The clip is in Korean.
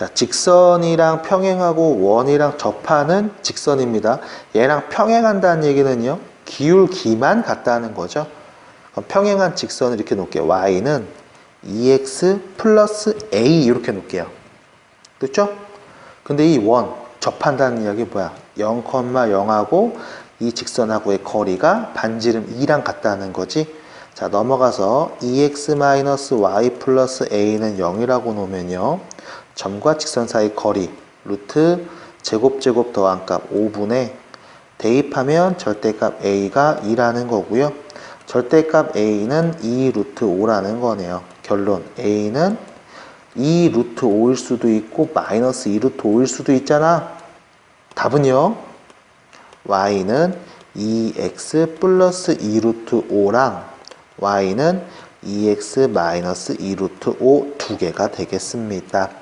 자, 직선이랑 평행하고 원이랑 접하는 직선입니다. 얘랑 평행한다는 얘기는요, 기울기만 같다는 거죠. 평행한 직선을 이렇게 놓을게요. y는 2x 플러스 a 이렇게 놓을게요. 됐죠? 근데 이 원, 접한다는 이야기 뭐야? 0,0하고 이 직선하고의 거리가 반지름 2랑 같다는 거지. 자, 넘어가서 2x-y 플러스 a는 0이라고 놓으면요. 점과 직선 사이 거리, 루트 제곱 제곱 더한 값 5분의 대입하면 절대값 a가 2라는 거고요. 절대값 a는 2 루트 5라는 거네요. 결론 a는 2 루트 5일 수도 있고 마이너스 2 루트 5일 수도 있잖아. 답은요. y는 2x 플러스 2 루트 5랑 y는 2x 마이너스 2 루트 5 두 개가 되겠습니다.